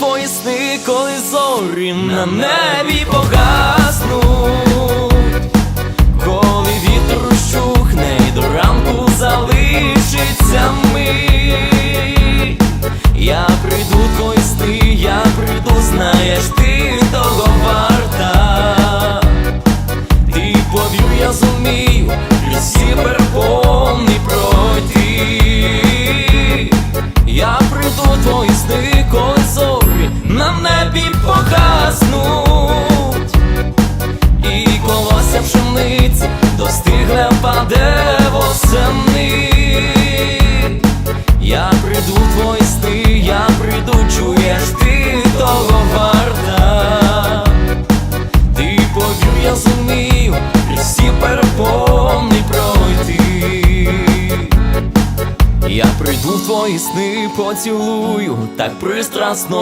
твої сни, коли зорі на небі погаснуть, коли вітер щухне і до ранку залишиться мить. Я прийду твої сни, я прийду, знаєш, ти того варта. Ти повір, я зумію, всі перепони пройти. Я прийду твої сни, коли зорі на небі погаснуть. І колося пшениці достигле паде восени. Я прийду твої сни, я прийду, чуєш, ти того варта. Ти повір, я зумію, всі перепони пройти. Я прийду твої сни, поцілую так пристрасно.